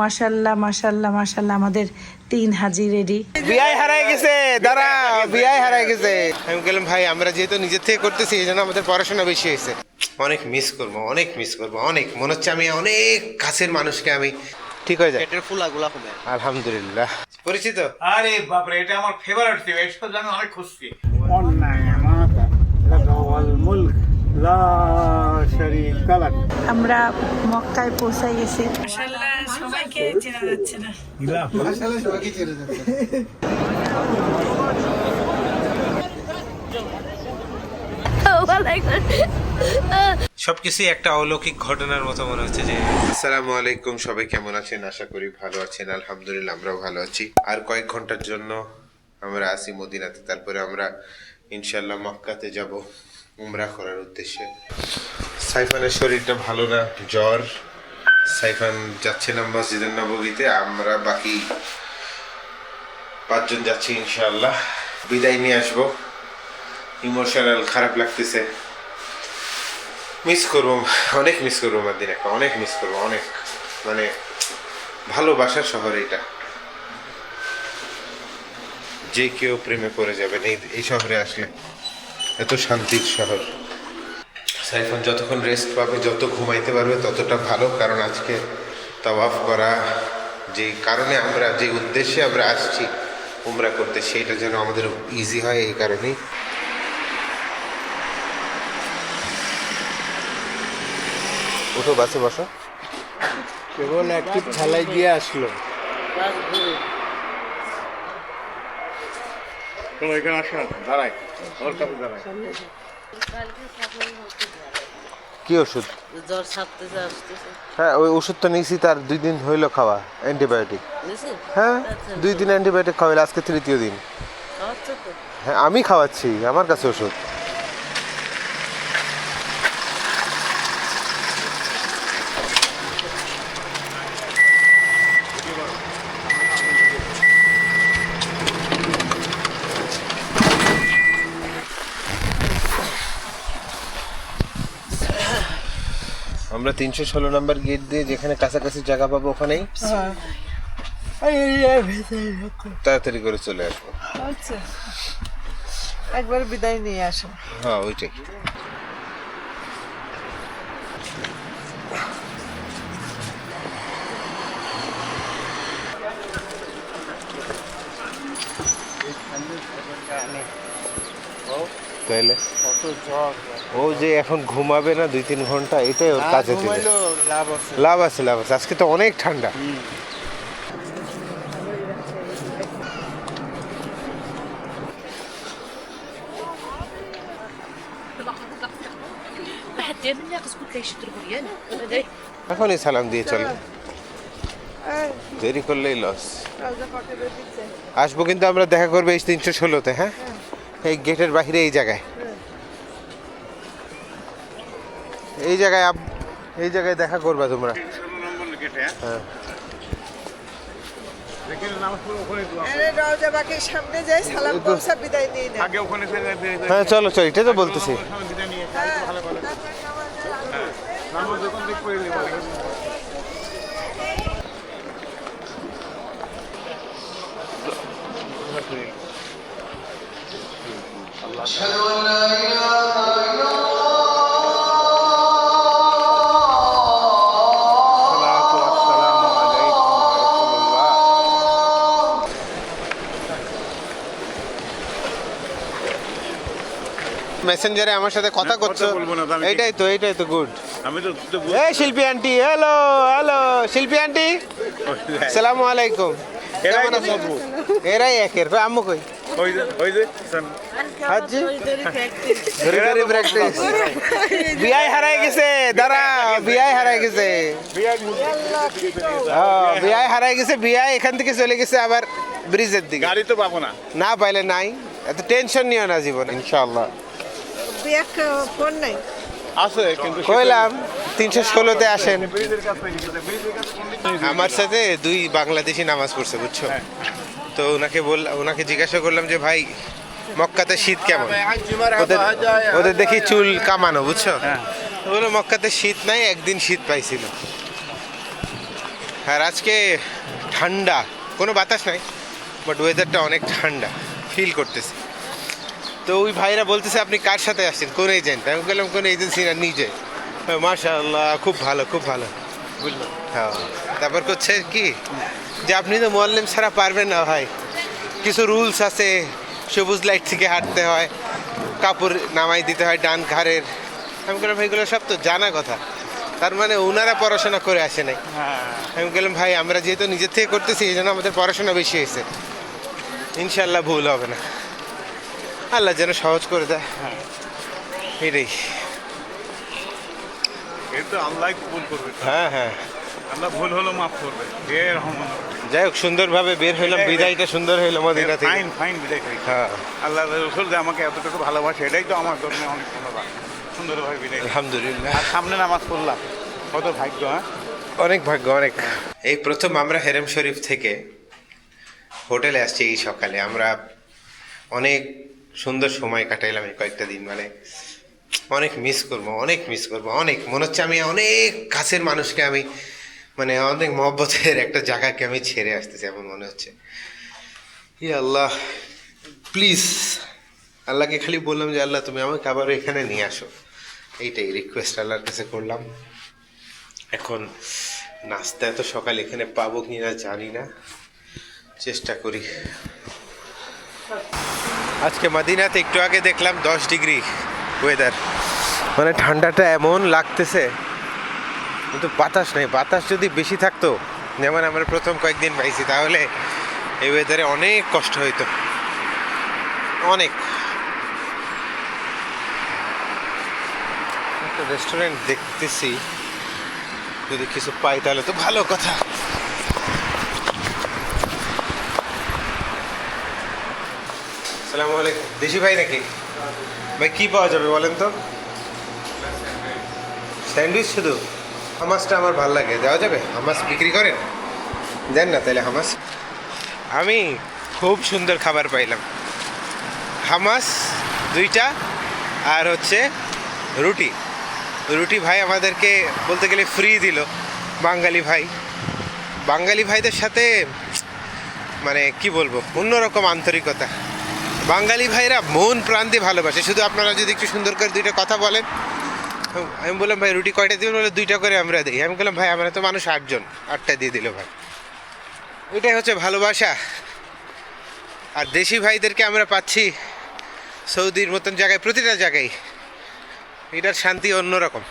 মাশাল্লাহ মাশাল্লাহ মাশাল্লাহ আমাদের তিন হাজি রেডি বিয়াই হারাই গেছে দাঁড়া বিআই হারাই গেছে। আমি বললাম ভাই আমরা যেহেতু নিজের থেকে করতেছি এই জন্য আমাদের পড়াশোনা বেশি হয়েছে। অনেক মিস করব অনেক মিস করব অনেক। মনে হচ্ছে আমি অনেক কাছের মানুষকে আমি ঠিক হয়ে যায়। পেটের ফুলাগুলা হবে। আলহামদুলিল্লাহ। পরিচিত? আরে বাপ রে এটা আমার ফেভারিট ছিল এটা তো আমি অনেক খুশি। অন্যায় মাতা মুলক লা আমরা মক্কায় পৌঁছে গেছি। মাশাআল্লাহ সবাইকে চেনা যাচ্ছে না। সবকিছুই একটা অলৌকিক ঘটনার মতো মনে হচ্ছে যে আসসালামু আলাইকুম সবাই কেমন আছেন? আশা করি ভালো আছেন আলহামদুলিল্লাহ আমরাও ভালো আছি। আর কয়েক ঘণ্টার জন্য আমরা আসি মদিনাতে তারপরে আমরা ইনশাল্লাহ মক্কাতে যাব উমরা করার উদ্দেশ্যে। সাইফানের শরীরটা ভালো না জ্বর। সাইফান যাচ্ছিলাম মসজিদের নবগীতে আমরা বাকি পাঁচজন যাচ্ছি ইনশাআল্লাহ। বিদায় নিয়ে আসব। ইমোশনাল খারাপ লাগতেছে। মিস করব, অনেক মিস করব মাদিন একটা, অনেক মিস করব, অনেক। মানে ভালোবাসার শহর এটা। যে কেউ প্রেমে পড়ে যাবেন এই শহরে আসলে এত শান্তির শহর। সাইফান যতক্ষণ রেস্ট পাবে যত ঘুমাইতে পারবে ততটা ভালো। কারণ আজকে তাওয়াফ করা যে কারণে আমরা যে উদ্দেশ্যে আমরা আসছি উমরা করতে সেইটা যেন আমাদের ইজি হয় এই কারণেই। উঠো বাসে বসো। কেবল একটি ঠেলাই দিয়ে আসলো। তোমরা এখানে আসা। দাঁড়াই ওর কাছে দাঁড়াই কি ওষুধ? জ্বর ছাড়তেছে আসতেছে। হ্যাঁ ওই ওষুধ তো নিয়েছি তার দুই দিন হইল খাওয়া অ্যান্টিবায়োটিক হ্যাঁ দুই দিন অ্যান্টিবায়োটিক খাওয়াইলে আজকে তৃতীয় দিন। হ্যাঁ আমি খাওয়াচ্ছি আমার কাছে ওষুধ। আমরা তিনশো ষোলো নম্বর গেট দিয়ে যেখানে কাছাকাছি জায়গা পাবো ওখানেই তাড়াতাড়ি করে চলে আসব। আচ্ছা। একবার বিদায় নিয়ে আসো। হ্যাঁ ওইটাই। তাইলে? জ্বর ও যে এখন ঘুমাবে না দুই তিন ঘণ্টা এটাই ওর কাজে দেবে লাভ আছে। লাভ আছে আজকে তো অনেক ঠান্ডা। এখনই সালাম দিয়ে চলো। দেরি করলেই লস আসব কিন্তু আমরা দেখা করব এই তিনশো ষোলোতে হ্যাঁ? এই গেটের বাইরে এই জায়গায়। এই জায়গায় এই জায়গায় দেখা করবা তোমরা। হ্যাঁ। হ্যাঁ চলো চলো এটা তো বলতেছি। মেসেঞ্জারে আমার সাথে কথা না, করছ এইটাই তো এইটাই তো গুড আমি তো এই Shilpi aunty hello hello Shilpi aunty সালামু আলাইকুম। এরাই কেমন তো এরাই একের কই আম্মু কই? ওই যে ওই যে হাজি? ধরে ধরে প্র্যাকটিস বিআই হারাই গেছে দাঁড়া বিআই হারাই গেছে। হ্যাঁ, বিআই হারাই গেছে বিআই এখান থেকে চলে গেছে আবার ব্রিজের দিকে। গাড়ি তো পাবো না। না পাইলে নাই এত টেনশন নিও না জীবন। ইনশাআল্লাহ। আছে কিন্তু কইলাম তিনশো ষোলোতে আসেন। আমার সাথে দুই বাংলাদেশি নামাজ পড়ছে বুঝছ? তো ওনাকে বল ওনাকে জিজ্ঞাসা করলাম যে ভাই মক্কাতে শীত কেমন? ওদের ওদের দেখি চুল কামানো বুঝছ? তো বলল মক্কাতে শীত নাই একদিন শীত পাইছিল। আর আজকে ঠান্ডা কোনো বাতাস নাই বাট ওয়েদারটা অনেক ঠান্ডা ফিল করতেছি। তো ওই ভাইরা বলতেছে আপনি কার সাথে আসছেন? কোন এজেন্ট? আমি বললাম কোন এজেন্সি না নিজে। মাশাআল্লাহ খুব ভালো খুব ভালো। হ্যাঁ। তারপর করছে কি? যে আপনি তো মোয়াল্লেম ছাড়া পারবেন না ভাই। কিছু রুলস আছে সবুজ লাইট থেকে হাঁটতে হয় কাপড় নামাই দিতে হয় ডান ঘাড়ের। আমি বললাম ভাইগুলো সব তো জানা কথা। তার মানে ওনারা পড়াশোনা করে আসে নাই। আমি বললাম ভাই আমরা যেহেতু নিজের থেকে করতেছি এই জন্য আমাদের পড়াশোনা বেশি হয়েছে। ইনশাল্লাহ ভুল হবে না। আল্লাহ যেন সহজ করে দেয়। এটাই। তো আল্লাহ কবুল করবে। হ্যাঁ হ্যাঁ। আল্লাহ ভুল হলো মাফ করবে। যাই হোক সুন্দরভাবে বের হইলাম বিদায়টা সুন্দর হইল মদিনা থেকে। ফাইন ফাইন বিদায় করি হ্যাঁ। আল্লাহ রসুল যে আমাকে এতটুকু ভালোবাসে এটাই তো আমার জন্য অনেক ধন্যবাদ। সুন্দরভাবে বিদায় আলহামদুলিল্লাহ। সামনে নামাজ পড়লাম। কত ভাগ্য হ্যাঁ? অনেক ভাগ্য অনেক। এই প্রথম আমরা হেরেম শরীফ থেকে হোটেলে আসছি এই সকালে। আমরা অনেক সুন্দর সময় কাটাইলাম এই কয়েকটা দিন মানে অনেক মিস করব, অনেক মিস করব, অনেক। মনে হচ্ছে আমি অনেক কাছের মানুষকে আমি মানে অনেক মহব্বতের একটা জায়গাকে আমি ছেড়ে আসতেছি এমন মনে হচ্ছে। ই আল্লাহ প্লিজ আল্লাহকে খালি বললাম যে, আল্লাহ, তুমি আমাকে আবার এখানে নিয়ে আসো। এইটাই রিকোয়েস্ট আল্লাহর কাছে করলাম। এখন নাস্তা এত সকাল এখানে পাবো কি না জানি না। চেষ্টা করি। আজকে মদিনাতে একটু আগে দেখলাম দশ ডিগ্রি ওয়েদার মানে ঠান্ডাটা এমন লাগতেছে, কিন্তু বাতাস নেই। বাতাস যদি বেশি থাকতো, যেমন আমরা প্রথম কয়েকদিন পাইছি, তাহলে এই ওয়েদারে অনেক কষ্ট হইতো। অনেক। রেস্টুরেন্ট দেখতেছি, যদি কিছু পাই তাহলে তো ভালো কথা। সালাম আলাইকুম। দেশি ভাই নাকি? ভাই, কি পাওয়া যাবে বলেন তো? স্যান্ডউইচ শুধু? হামাসটা আমার ভালো লাগে। দেওয়া যাবে? হামাস বিক্রি করেন? দেন না তাহলে হামাস। আমি খুব সুন্দর খাবার পাইলাম। হামাস দুইটা আর হচ্ছে রুটি। রুটি ভাই আমাদেরকে বলতে গেলে ফ্রি দিল। বাঙালি ভাই। বাঙালি ভাইদের সাথে মানে কি বলব? অন্যরকম আন্তরিকতা। বাঙালি ভাইরা মন প্রাণ দিয়ে ভালোবাসে। শুধু আপনারা যদি একটু সুন্দর করে দুইটা কথা বলেন আমি বললাম ভাই রুটি কয়টা দিবেন? বলে দুইটা করে আমরা দিই। আমি বললাম ভাই আমরা তো মানুষ আটজন আটটা দিয়ে দিল ভাই। এটাই হচ্ছে ভালোবাসা। আর দেশি ভাইদেরকে আমরা পাচ্ছি সৌদির মতন জায়গায় প্রতিটা জায়গায়। এটার শান্তি অন্যরকম।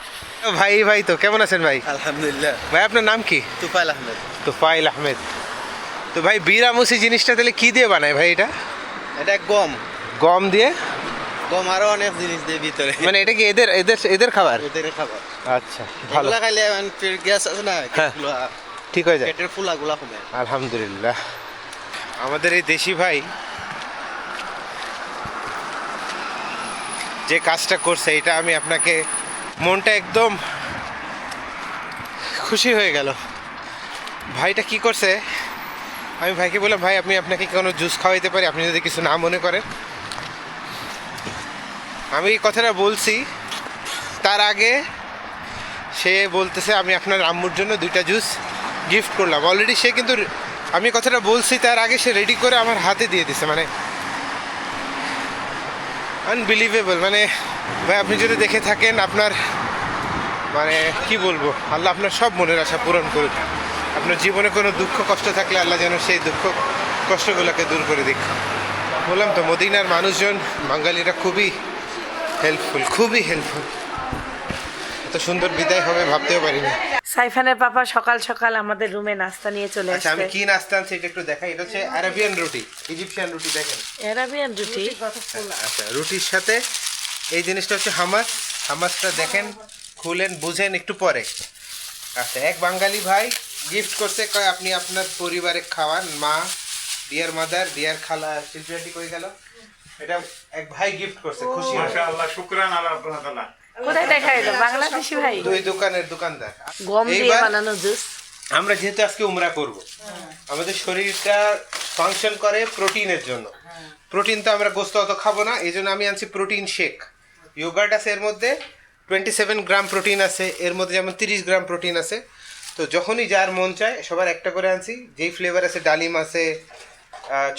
ভাই ভাই তো কেমন আছেন ভাই? আলহামদুলিল্লাহ। ভাই আপনার নাম কি? তুফাইল আহমেদ। তুফাইল আহমেদ। তো ভাই বিরামুসি জিনিসটা তাহলে কি দিয়ে বানায় ভাই এটা? এটা গম। গম দিয়ে? গম আরও অনেক জিনিস দিয়ে ভিতরে। মানে এটা কি এদের এদের এদের খাবার? এদের খাবার। আচ্ছা ভালো। খাইলে পেট গ্যাস আছে না হ্যাঁ। ঠিক হয়ে যায়। পেটের ফুলা গুলা কমে। আলহামদুলিল্লাহ। আমাদের এই দেশি ভাই যে কাজটা করছে এটা আমি আপনাকে মনটা একদম খুশি হয়ে গেল। ভাইটা কি করছে? আমি ভাইকে বললাম, ভাই আপনি আপনাকে কোনো জুস খাওয়াইতে পারি? আপনি যদি কিছু না মনে করেন। আমি এই কথাটা বলছি। তার আগে সে বলতেছে, আমি আপনার আম্মুর জন্য দুইটা জুস গিফট করলাম। অলরেডি সে কিন্তু আমি কথাটা বলছি, তার আগে সে রেডি করে আমার হাতে দিয়ে দিছে মানে আনবিলিভেবল মানে ভাই, আপনি যদি দেখে থাকেন, আপনার মানে কি বলব? আল্লাহ আপনার সব মনের আশা পূরণ করুক। আপনার জীবনে কোনো দুঃখ কষ্ট থাকলে আল্লাহ যেন সেই দুঃখ কষ্টগুলোকে দূর করে দিক। বললাম তো মদিনার মানুষজন বাঙালিরা খুবই হেল্পফুল খুবই হেল্পফুল এত সুন্দর বিদায় হবে ভাবতেও পারিনি। সাইফানের পাপা সকাল সকাল আমাদের রুমে নাস্তা নিয়ে চলে আচ্ছা আমি কি নাস্তা আনছি এটা একটু দেখাই। এটা হচ্ছে আরাবিয়ান রুটি ইজিপশিয়ান রুটি দেখেন। এরাবিয়ান রুটি? আচ্ছা রুটির সাথে এই জিনিসটা হচ্ছে হামাস। হামাসটা দেখেন খুলেন বুঝেন একটু পরে। আচ্ছা এক বাঙালি ভাই গিফট করছে কয় আপনি আপনার পরিবারে খাওয়ান মা ডিয়ার মাদার ডিয়ার খালা শিল্পী কই গেল? এটা এক ভাই গিফট করছে খুশি। হয়ে। মাশা আল্লাহ শুক্রান আল্লাহ তাআলা কোথায় দেখা এলো বাংলাদেশি ভাই? দুই দোকানের দোকানদার। গম দিয়ে বানানো জুস। আমরা যেহেতু আজকে উমরা করব আমাদের শরীরটা ফাংশন করে প্রোটিনের জন্য। প্রোটিন তো আমরা গোস্ত অত খাব না এই জন্য আমি আনছি প্রোটিন শেক। ইয়োগার্ট আছে এর মধ্যে টোয়েন্টি সেভেন গ্রাম প্রোটিন আছে এর মধ্যে যেমন তিরিশ গ্রাম প্রোটিন আছে তো যখনই যার মন চায় সবার একটা করে আনছি। যেই ফ্লেভার আছে ডালিম আছে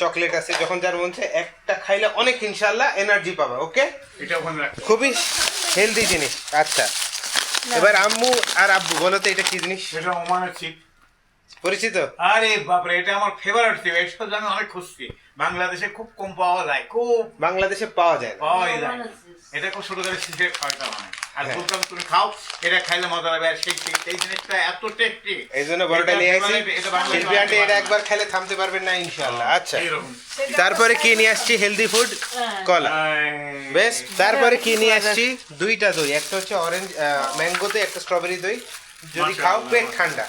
চকলেট আছে যখন যার মন চায় একটা খাইলে অনেক ইনশাল্লাহ এনার্জি পাবা ওকে এটা খুবই হেলদি জিনিস আচ্ছা। এবার আম্মু আর আব্বু বলো তো এটা কি জিনিস? সেটা ওমানের চিপ পরিচিত? আরে বাপরে এটা আমার ফেভারিট চিপ এটা আমি অনেক খুশি। বাংলাদেশে খুব কম পাওয়া যায় খুব বাংলাদেশে পাওয়া যায় না। পাওয়াই যায়। এটা খুব ছোট করে শীতের খাওয়াটা মানে আর হ্যাঁ। বলতাম তুমি খাও এটা খাইলে মজা লাগবে। আর সেই সেই- এই জিনিসটা এত টেস্টি এই জন্য বড়টা নিয়ে আসছি শিল্পী আন্টি এটা একবার খেলে থামতে পারবেন না ইনশাল্লাহ আচ্ছা। তারপরে কি নিয়ে আসছি? হেলদি ফুড কলা। বেশ তারপরে কি নিয়ে আসছি? দুইটা দই একটা হচ্ছে অরেঞ্জ ম্যাঙ্গোতে একটা স্ট্রবেরি দই। যদি খাও পেট ঠান্ডা।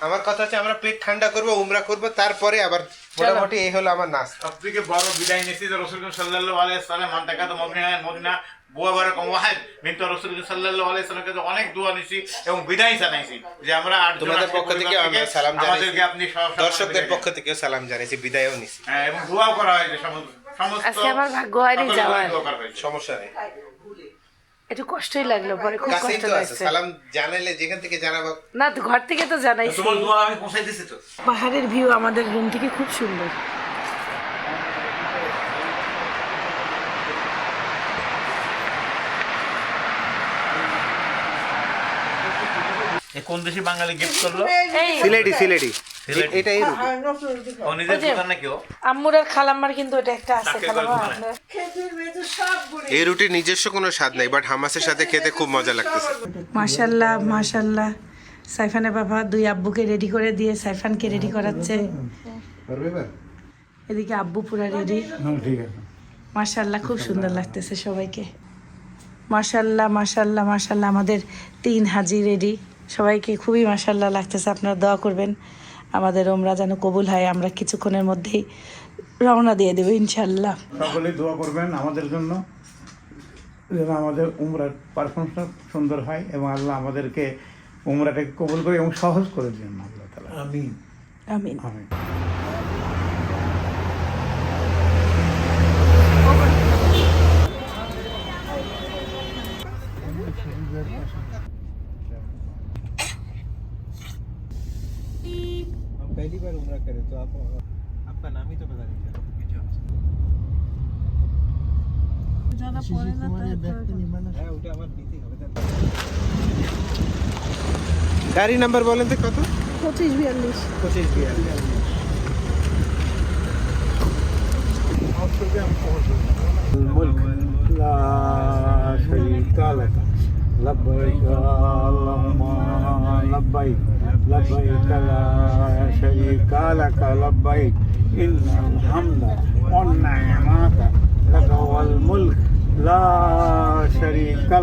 আমার কথা হচ্ছে আমরা পেট ঠান্ডা করব উমরা করব তারপরে আবার মোটামুটি এই হলো আমার নাস্তা সব থেকে বড় বিদায় নিয়েছি যে রসুল সাল্লাল্লাহু আলাইহি সাল্লাম মান্তাকা তো মদিনা মদিনা বুয়া ওয়াহিদ বিনতু রাসূল সাল্লাল্লাহু আলাইহি সাল্লামকে তো অনেক দোয়া নিছি এবং বিদায় জানাইছি যে আমরা আট তোমাদের পক্ষ থেকে আমরা সালাম জানাইছি। আপনি দর্শকদের বিদায় পক্ষ থেকেও সালাম জানাইছি বিদায়ও নিছি হ্যাঁ, এবং দোয়াও করা হয়েছে সমস্ত সমস্ত আজকে আমার ভাগ্য হয়নি যাওয়ার। সমস্যা নেই। একটু কষ্টই লাগল পরে খুব কষ্ট লাগছে। সালাম জানাইলে যেখান থেকে জানাব। না তো ঘর থেকে তো জানাইছি। তোমার দোয়া আমি পৌঁছাই দিছি তো। পাহাড়ের ভিউ আমাদের রুম থেকে খুব সুন্দর। কোন দেশি বাঙালি গিফট করল? সিলেটি সিলেটি। সিলেটি। এটা এই রুটি। আর নতুন রুটি। ও নিজের ওই যে- দোকান নাকি ও? আম্মুর আর খালাম্মার কিন্তু ওটা একটা আছে খালাম্মা এই রুটির নিজস্ব কোনো স্বাদ নাই বাট হামাসের সাথে খেতে খুব মজা লাগতেছে। মাশাল্লাহ মাশাল্লাহ সাইফানের বাবা দুই আব্বুকে রেডি করে দিয়ে সাইফানকে রেডি করাচ্ছে। এদিকে আব্বু পুরা রেডি মাশাল্লাহ খুব সুন্দর লাগতেছে সবাইকে। মাশাল্লাহ মাশাল্লাহ মাশাল্লাহ আমাদের তিন হাজি রেডি সবাইকে খুবই মাশাল্লাহ লাগতেছে, আপনারা দোয়া করবেন। আমাদের ওমরা যেন কবুল হয়, আমরা কিছুক্ষণের মধ্যেই রওনা দিয়ে দেবো ইনশাল্লাহ সকলেই দোয়া করবেন আমাদের জন্য যেন আমাদের উমরার পারফরমেন্সটা সুন্দর হয় এবং আল্লাহ আমাদেরকে উমরাটাকে কবুল করে এবং সহজ করে দিন আল্লাহ তালা আমিন আমিন আমিন हम पहली बार उम्र करे तो आप হ্যাঁ ওটা আমার নিতেই হবে গাড়ি নাম্বার বলেন তো কত পঁচিশ বিয়াল্লিশ পঁচিশ বিয়াল্লিশ الملك لا شريك لك لبيك اللهم لبيك لبيك لا شريك لك لبيك إن الحمد والنعمة لك والملك লা শারীকা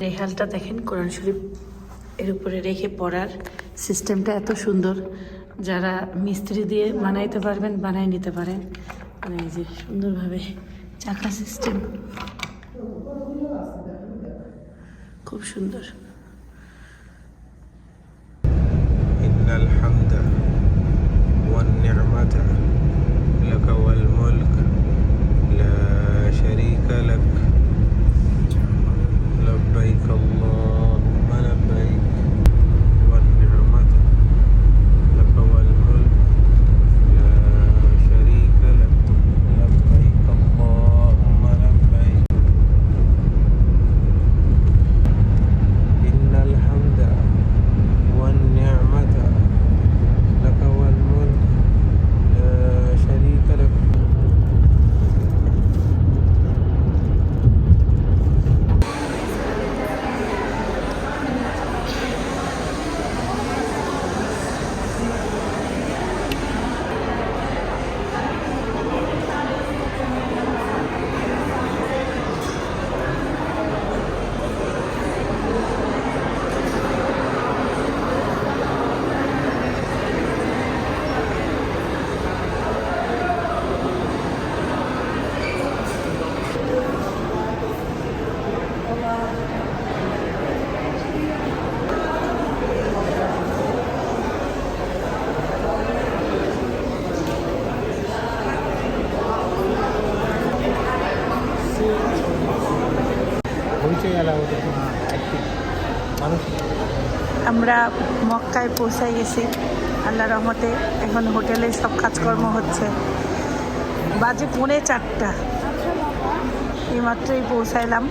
রেহালটা দেখেন কোরআন শরীফ এর উপরে রেখে পড়ার সিস্টেমটা এত সুন্দর। যারা মিস্ত্রি দিয়ে বানাইতে পারবেন বানাই নিতে পারেন। মানে এই যে সুন্দরভাবে চাকা সিস্টেম। খুব সুন্দর। والنعمة لك والملك لا شريك لك. لبيك اللهم আমরা মক্কায় পৌঁছাই গেছি। আল্লাহ রহমতে এখন হোটেলে সব কাজকর্ম হচ্ছে। বাজে পৌনে চারটা। এইমাত্রই পৌঁছাইলাম।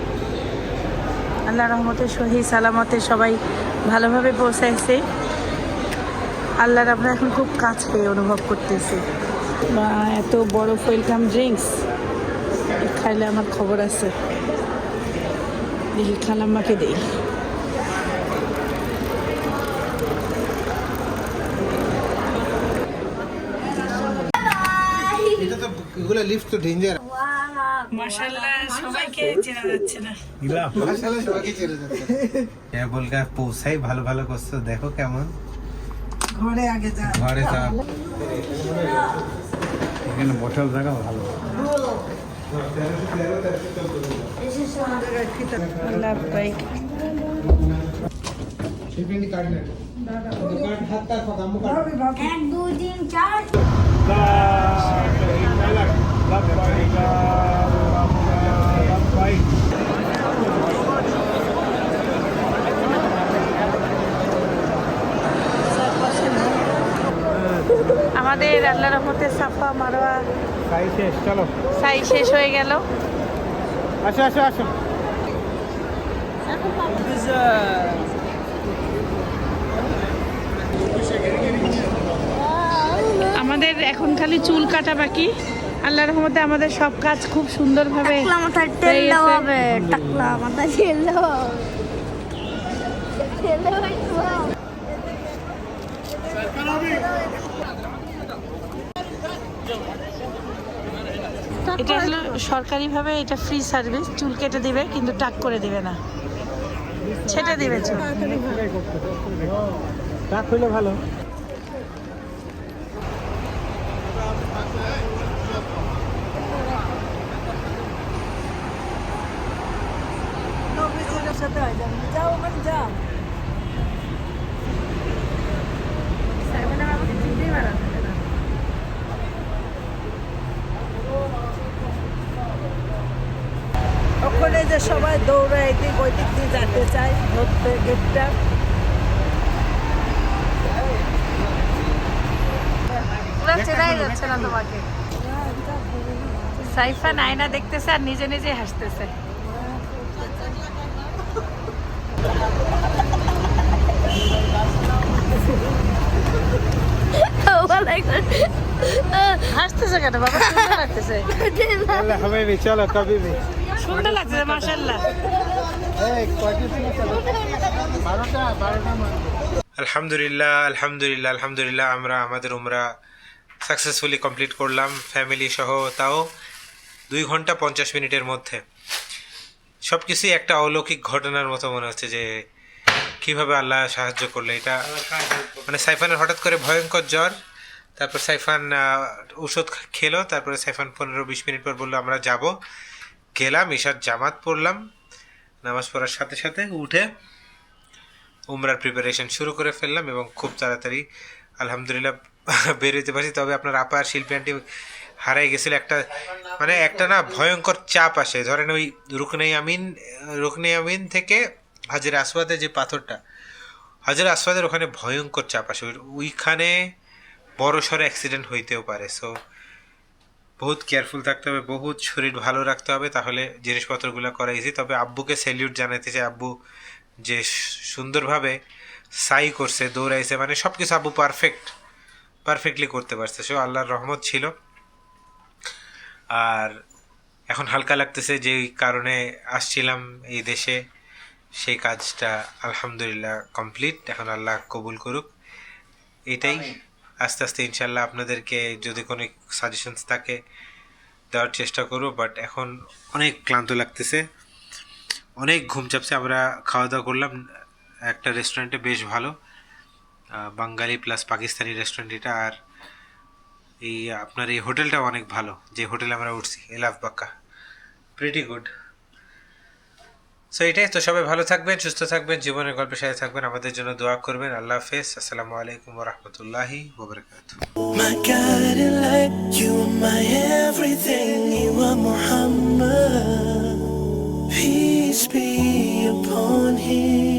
আল্লাহ রহমতে সহি সালামতে সবাই ভালোভাবে পৌঁছাইছে। আল্লাহর আমরা এখন খুব কাছে অনুভব করতেছি। এত বড় ওয়েলকাম ড্রিঙ্কস খাইলে আমার খবর আছে। দেখি খালাম্মাকে দিই এটা তো এগুলো লিফট তো ডেঞ্জার মাশাআল্লাহ সবাইকে চেনা যাচ্ছে না। হ্যাঁ বলকা পৌঁছাই ভালো ভালো করছ। দেখো কেমন। ঘরে আগে যা। ঘরে যা। এখানে বসার জায়গা ভালো। এক দুই তিন চার। আমাদের আল্লাহ রহমতে সাফা মারোয়া তাই শেষ চলো। সাই শেষ হয়ে গেল। আসো আসো আসো। আমাদের এখন খালি চুল কাটা বাকি। আল্লাহ রহমতে আমাদের সব কাজ খুব সুন্দরভাবে টাকলা মাথায় তেল দেওয়া হবে টাকলা মাথায় তেল দেওয়া হবে। তেল দেওয়া হবে। এটা হলো সরকারিভাবে এটা ফ্রি সার্ভিস চুল কেটে দিবে কিন্তু টাক করে দিবে না। ছেটে দিবে চুল। টাক হইলে ভালো। নবীজির সাথে হয় যাও যাও ওখানে যাও। ওখানে যে সবাই দৌড়ে এদিক ওই দিক দিয়ে যেতে চায় ধরতে গেটটা। তোমাকে। সাইফা নাইনা দেখতেছে আর নিজে নিজে হাসতেছে। হাসতেছে কেন বাবা? সুন্দর লাগতেছে। চলো কবি সুন্দর লাগতেছে মাশাল্লাহ আলহামদুলিল্লাহ আলহামদুলিল্লাহ আলহামদুলিল্লাহ আমরা আমাদের উমরা সাকসেসফুলি কমপ্লিট করলাম ফ্যামিলি সহ তাও দুই ঘণ্টা পঞ্চাশ মিনিটের মধ্যে। সব কিছুই একটা অলৌকিক ঘটনার মতো মনে হচ্ছে যে কীভাবে আল্লাহ সাহায্য করল? এটা মানে সাইফানের হঠাৎ করে ভয়ঙ্কর জ্বর তারপর সাইফান ওষুধ খেলো তারপরে সাইফান পনেরো বিশ মিনিট পর বলল আমরা যাব। গেলাম ঈশার জামাত পড়লাম। নামাজ পড়ার সাথে সাথে উঠে উমরার প্রিপারেশন শুরু করে ফেললাম এবং খুব তাড়াতাড়ি আলহামদুলিল্লাহ বেরোতে পারছি। তবে আপনার আপা আর শিল্পী আন্টি হারাই গেছিল। একটা মানে একটা না ভয়ঙ্কর চাপ আসে। ধরেন ওই রুকনে আমিন রুকনে আমিন থেকে হাজির আসওয়াদে যে পাথরটা, হাজির আসওয়াদের ওখানে ভয়ঙ্কর চাপ আসে। ওই- ওইখানে বড় সড়ো অ্যাক্সিডেন্ট হইতেও পারে। সো বহুত কেয়ারফুল থাকতে হবে, বহুত শরীর ভালো রাখতে হবে, তাহলে জিনিসপত্রগুলো করা ইজি তবে আব্বুকে স্যালিউট জানাতে চাই। আব্বু যে সুন্দরভাবে সাই করছে, দৌড়াইছে মানে সব কিছু আব্বু পারফেক্ট পারফেক্টলি করতে পারছে। সে আল্লাহর রহমত ছিল। আর এখন হালকা লাগতেছে যে কারণে আসছিলাম এই দেশে। সেই কাজটা আলহামদুলিল্লাহ কমপ্লিট এখন আল্লাহ কবুল করুক। এটাই। আস্তে আস্তে ইনশাল্লাহ আপনাদেরকে যদি কোনো সাজেশনস থাকে দেওয়ার চেষ্টা করব। বাট এখন অনেক ক্লান্ত লাগতেছে। অনেক ঘুম চাপছে। আমরা খাওয়া দাওয়া করলাম। একটা রেস্টুরেন্টে বেশ ভালো। বাঙালি প্লাস পাকিস্তানি রেস্টুরেন্ট এটা। আর এই আপনার এই হোটেলটাও অনেক ভালো। যে হোটেলে আমরা উঠছি Elaf Bakkah pretty good so এটাই তো সবাই ভালো থাকবেন, সুস্থ থাকবেন, জীবনের গল্পের সাথে থাকবেন। আমাদের জন্য দোয়া করবেন। আল্লাহ হাফেজ। আসসালামু আলাইকুম রহমতুল্লাহি ওবরকাত Peace be upon him.